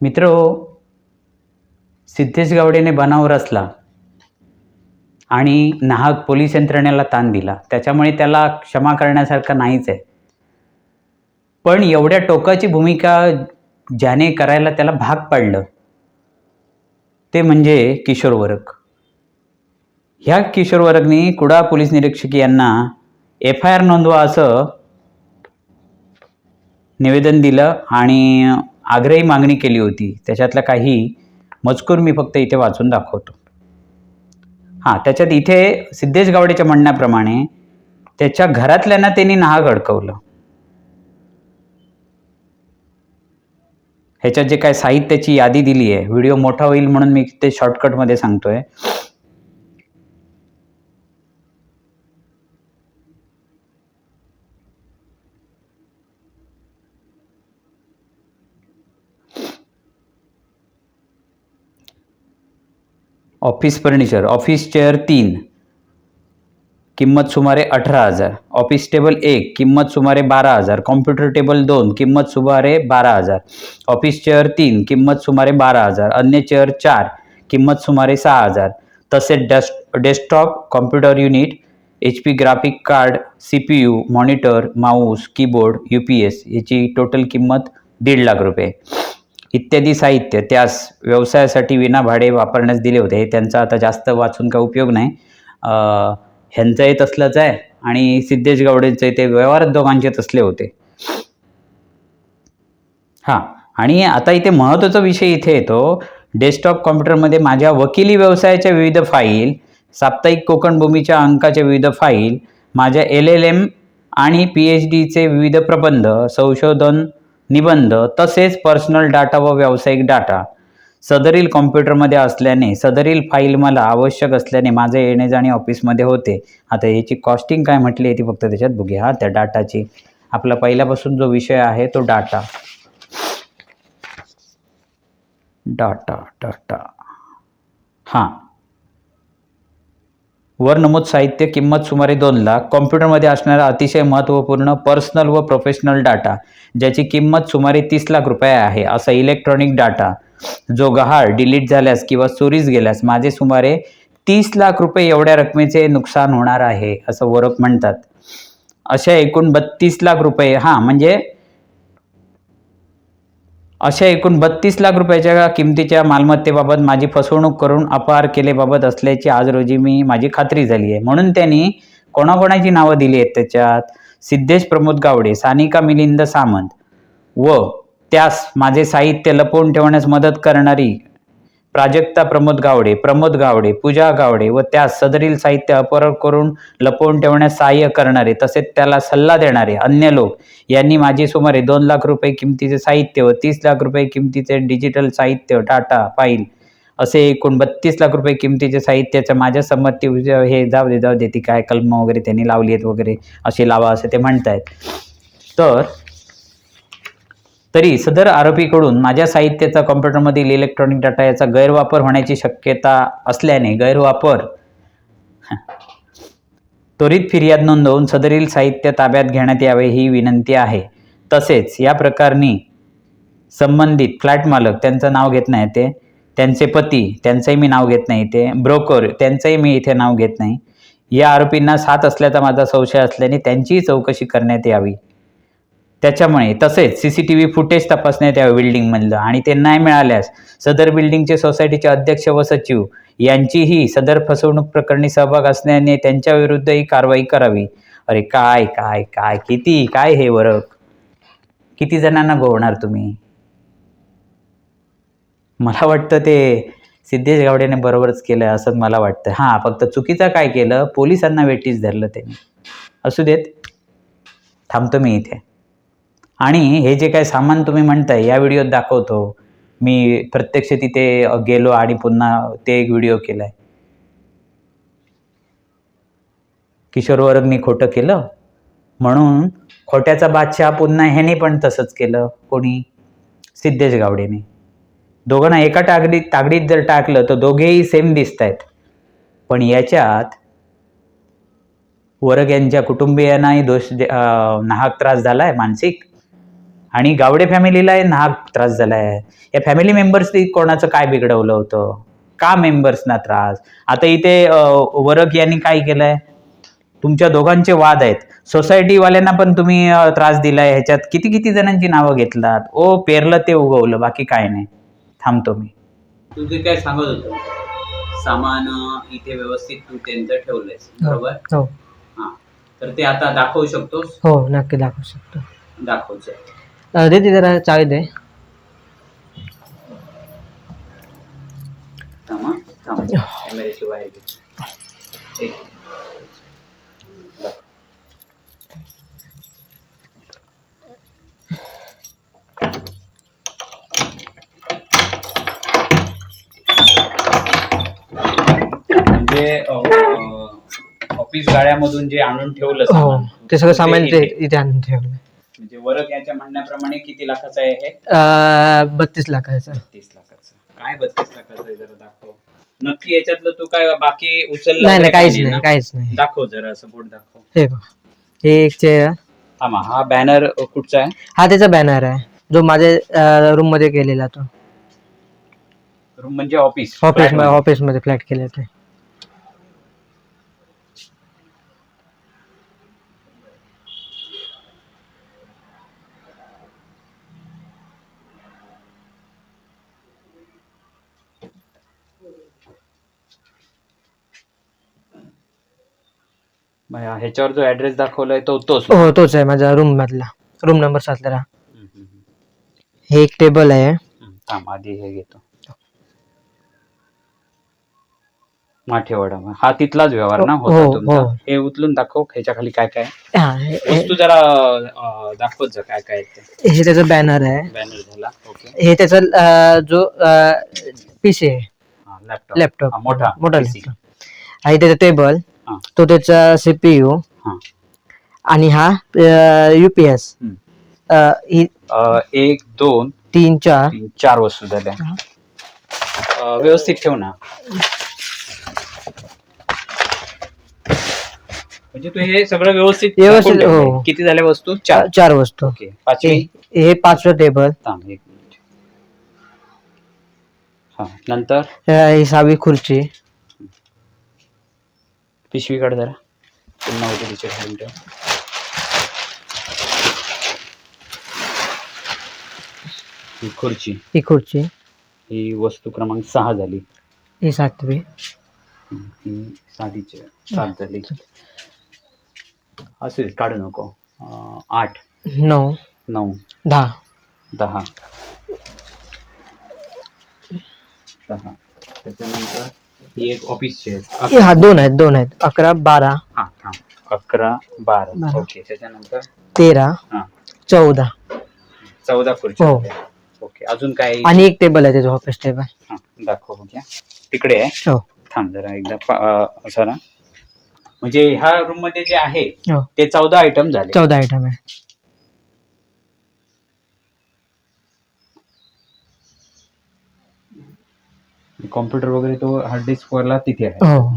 मित्र सिद्धेश गावडेने बनाव रचला आणि नाहक पोलीस यंत्रणेला ताण दिला. त्याच्यामुळे त्याला क्षमा करण्यासारखं नाहीच आहे. पण एवढ्या टोकाची भूमिका ज्याने करायला त्याला भाग पाडलं ते म्हणजे किशोर वरक ह्या किशोर वर्गनी कुडा पोलीस निरीक्षक यांना एफ आय आर नोंदवा असं निवेदन दिलं आणि आग्रही मागणी केली होती. त्याच्यातला काही मजकूर मी फक्त इथे वाचून दाखवतो. हां त्याच्यात इथे सिद्धेश गावडेच्या म्हणण्याप्रमाणे त्याच्या घरातल्यांना त्यांनी नाहक अडकवलं ह्याच्यात जे काय साहित्याची यादी दिली आहे व्हिडिओ मोठा होईल म्हणून मी ते शॉर्टकटमध्ये सांगतोय. ऑफिस फर्निचर ऑफिस चेअर तीन किंमत सुमारे अठरा हजार. ऑफिस टेबल एक किंमत सुमारे बारा हजार. कॉम्प्युटर टेबल दोन किंमत सुमारे बारा हजार. ऑफिस चेअर तीन किंमत सुमारे बारा हजार. अन्य चेअर चार किंमत सुमारे सहा हजार. तसेच desk desktop computer unit H P graphic card C P U monitor mouse keyboard U P S याची टोटल किंमत दीड लाख रुपये. इत्यादी साहित्य त्यास व्यवसायासाठी विना भाडे वापरण्यास दिले होते. हे त्यांचा आता जास्त वाचून काही उपयोग नाही. ह्यांचं येत तसलंच आहे आणि सिद्धेश गावडेंचे ते व्यवहार दोघांचे तसले होते. हां आणि आता इथे महत्त्वाचा विषय इथे येतो. डेस्कटॉप कॉम्प्युटरमध्ये माझ्या वकिली व्यवसायाच्या विविध फाईल साप्ताहिक कोकण भूमीच्या अंकाच्या विविध फाईल माझ्या एल एल एम आणि पी एच डीचे विविध प्रबंध संशोधन निबंध तसेच पर्सनल डाटा व व्यावसायिक डाटा सदरील कॉम्प्युटरमध्ये असल्याने सदरील फाईल मला आवश्यक असल्याने माझे येणे जाणे ऑफिसमध्ये होते. आता याची कॉस्टिंग काय म्हटली आहे ती फक्त त्याच्यात बघूया. हा त्या डाटाची आपला पहिल्यापासून जो विषय आहे तो डाटा डाटा डाटा हां. वर नमूद साहित्य किंमत सुमारे दोन लाख कॉम्प्युटरमध्ये असणारा अतिशय महत्त्वपूर्ण पर्सनल व प्रोफेशनल डाटा ज्याची किंमत सुमारे तीस लाख रुपये आहे असा इलेक्ट्रॉनिक डाटा. जो गहाळ डिलीट झाल्यास किंवा चोरीस गेल्यास माझे सुमारे तीस लाख रुपये एवढ्या रकमेचे नुकसान होणार आहे असं वरक म्हणतात. अशा एकूण बत्तीस लाख रुपये हां म्हणजे अशा एकूण बत्तीस लाख रुपयाच्या किमतीच्या मालमत्तेबाबत माझी फसवणूक करून अपहार केलेबाबत असल्याची आज रोजी मी माझी खात्री झाली आहे. म्हणून त्यांनी कोणाकोणाची नावं दिली आहेत त्याच्यात? सिद्धेश प्रमोद गावडे सानिका मिलिंद सामंत व त्यास माझे साहित्य लपवून ठेवण्यास मदत करणारी प्राजक्ता प्रमोद गावडे प्रमोद गावडे पूजा गावडे व त्यास सदरील साहित्य अपहरण करून लपवून ठेवण्यास सहाय्य करणारे तसेच त्याला सल्ला देणारे अन्य लोक यांनी माझे सुमारे दोन लाख रुपये किमतीचे साहित्य व तीस लाख रुपये किमतीचे डिजिटल साहित्य टाटा फाईल असे एकूण बत्तीस लाख रुपये किमतीचे साहित्याचं माझ्या संमती हे जाऊ दे जाऊ दे ती काय कलम वगैरे त्यांनी लावली आहेत वगैरे असे लावा असे ते म्हणतायत. तर तरी सदर आरोपीकडून माझ्या साहित्याचा कॉम्प्युटरमधील इलेक्ट्रॉनिक डाटा याचा गैरवापर होण्याची शक्यता असल्याने गैरवापर त्वरित फिर्याद नोंदवून सदरील साहित्य ताब्यात घेण्यात यावे ही विनंती आहे. तसेच या प्रकरणी संबंधित फ्लॅट मालक त्यांचं नाव घेत नाही ते त्यांचे पती त्यांचंही मी नाव घेत नाही ते ब्रोकर त्यांचंही मी इथे नाव घेत नाही. या आरोपींना साथ असल्याचा माझा संशय असल्याने त्यांचीही चौकशी करण्यात यावी. त्याच्यामुळे तसेच C C T V footage तपासण्यात यावं बिल्डिंगमधलं आणि ते नाही मिळाल्यास सदर बिल्डिंगचे सोसायटीचे अध्यक्ष व सचिव यांचीही सदर फसवणूक प्रकरणी सहभाग असल्याने त्यांच्या विरुद्धही कारवाई करावी. अरे काय काय काय किती काय हे वरक? किती जणांना गोवणार तुम्ही? मला वाटतं ते सिद्धेश गावडेने बरोबरच केलं असं मला वाटतं. हां फक्त चुकीचं काय केलं? पोलिसांना वेटीस धरलं त्यांनी. असू देत. थांबतो मी इथे. आणि हे जे काय सामान तुम्ही म्हणताय या व्हिडिओत दाखवतो. मी प्रत्यक्ष तिथे गेलो आणि पुन्हा ते एक व्हिडिओ केलाय. किशोर वर्गनी खोटं केलं? म्हणून खोट्याचा बादशाह पुन्हा ह्याने पण तसंच केलं. कोणी? सिद्धेश गावडेने. दोघांना एका टागडीत तागडीत जर टाकलं तर दोघेही सेम दिसत आहेत पण याच्यात वरग यांच्या कुटुंबियांनाही दोष नाहक त्रास झाला आहे मानसिक? आणि गावडे फॅमिलीला नाग त्रास झालाय. या फॅमिली मेंबर्सनी कोणाचं काय बिघडवलं होतं? का मेंबर्सना त्रास? आता इथे वरक यांनी काय केलंय? तुमच्या दोघांचे वाद आहेत. सोसायटीवाल्यांना पण तुम्ही त्रास दिलाय. ह्याच्यात किती किती जणांची नावं घेतलात? ओ पेरलं ते उगवलं. बाकी काय नाही. थांबतो मी. तुझे काय सांगत होतो? सामान इथे व्यवस्थित तू त्यांचं ठेवलंयस. बरोबर? हो. हा. तर ते आता दाखवू शकतोस? हो नक्की दाखवू शकतो. दाखवच अं, दे ती जरा चावी दे. एक. म्हणजे ऑफिस गाड्यामधून जे आणून ठेवलं हो सामान, ते सगळं सामान ते इथे आणून ठेवलं म्हणजे वरक याच्या म्हणण्याप्रमाणे किती लाखाचं आहे हे? अं, बत्तीस लाखाचं बत्तीस लाखाचं. काय बत्तीस लाखाचं आहे जरा दाखव. नक्की याच्यातलं तू काय बाकी उचललं नाही वगैरे नाही काहीच काही नाही? काहीच नाही. दाखव जरा असं बोट दाखव. हे बघ. हे एक चेअर हा मा, हा बॅनर कुठचा आहे? हा त्याचा बॅनर आहे. जो माझ्या रूममध्ये केलेला तो. रूम म्हणजे ऑफिस ऑफिस ऑफिसमध्ये फ्लॅट केले ते ह्याच्यावर जो ऍड्रेस दाखवलाय तो तोच हो तोच आहे माझा रूम मधला. रूम नंबर सातला हम्म, हम्म, हम्म. हे एक टेबल आहे. हम्म, थांब आधी हे घेतो. माठेवाडा हा तिथलाच व्यवहार ना? होता हो, तुमचा. हो. हे उचलून दाखव ह्याच्या खाली काय काय? आहे. हा हे- हे वस्तू जरा अं, दाखवत जा काय काय आहे ते. हे त्याचं बॅनर आहे. बॅनर झाला ओके. हे त्याचा अं, जो पीसी आहे. हा लॅपटॉप लॅपटॉप हा, मोठा मोठा PC. लॅपटॉप आणि त्याचा टेबल हा. तो त्याचा सीपीयू हा. आणि हा युपीएस हम्म. ही अं, एक दोन तीन चार. तीन चार वस्तू झाल्या. हा. अं, व्यवस्थित ठेव ना. म्हणजे तू हे सगळं व्यवस्थित व्यवस्थित, टाकून ठेवलंय. हो. किती झाल्या वस्तू? चार. चार वस्तू. ओके. पाचवी? हे हे पाचवं टेबल थांब एक मिनिट. हा नंतर? ही सहावी खुर्ची. पिशवी काढ जरा. पुन्हा होते खाली ठेव ही खुर्ची. ही खुर्ची. ही वस्तू क्रमांक सहा झाली. ही सातवी. ही सात झाली. असेल काढू नको. अं, आठ. नऊ. नऊ. दहा. दहा. दहा. त्याच्यानंतर ही एक ऑफिसची आहे. हे दोन आहेत दोन आहेत. अकरा बारा. हा थांब अकरा बारा. बारा. ओके त्याच्यानंतर? तेरा. हा. चौदा. चौदा खुर्ची. हो. ओके अजून काय आणि एक टेबल आहे त्याचं ऑफिस टेबल हा, दाखव बघूया. तिकडे आहे? हो. थांब जरा एकदा पा- अं, जरा म्हणजे ह्या रूममध्ये जे आहे हो. ते चौदा आयटम झाले. चौदा आयटम आहे. कॉम्प्युटर वगैरे तो हार्ड डिस्क वरला तिथे आहे. हो.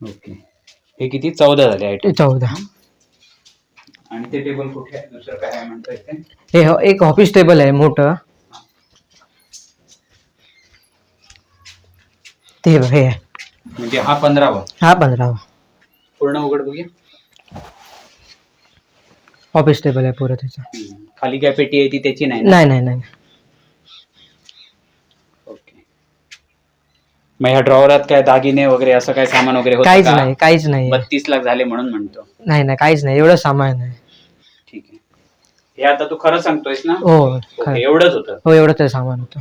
ओके हे किती? चौदा झाले आयटम चौदा. आणि ते टेबल कुठे आहे? दुसरं काय आहे म्हणता येते हे हो- एक ऑफिस टेबल आहे मोठं. ते बघ, हे. आहे. म्हणजे हा पंधरावा. हा पंधरावा. पूर्ण उघड बघूया. ऑफिस टेबल आहे पुरं त्याचं. खाली काय पेटी आहे ती त्याची नाही ना? नाही नाही नाही. ओके मग ह्या ड्रॉवरात काय दागिने वगैरे असं काय सामान वगैरे होतं काहीच का? नाही काहीच नाही. बत्तीस लाख झाले म्हणून म्हणतो. नाही नाही काहीच नाही. एवढं सामान आहे. ठीक आहे. हे आता तू खरं सांगतोयस ना? हो ओके खरं. एवढंच होतं. हो एवढं ते सामान होतं.